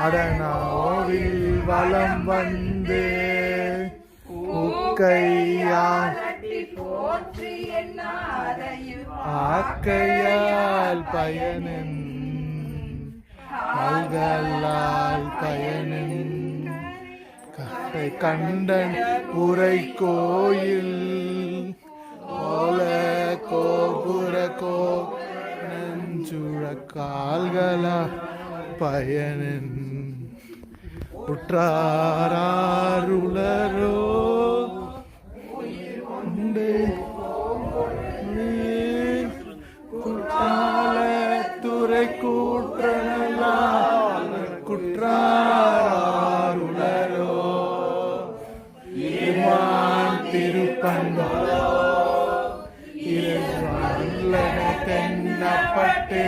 அடனாவில் வலம் வந்து உக்கையால் ஆக்கையால் பயனின் அல்கல்லால் பயனின் கரை கண்டன் உரை கோயில் ஓல கோபுர கோ நஞ்சுழ கால்களா பயனின் உற்றாருளரோ உண்டு குற்றால துறை கூற்றனலா குற்றாருளரோ திருப்பண்டோ தென்னப்பட்டே.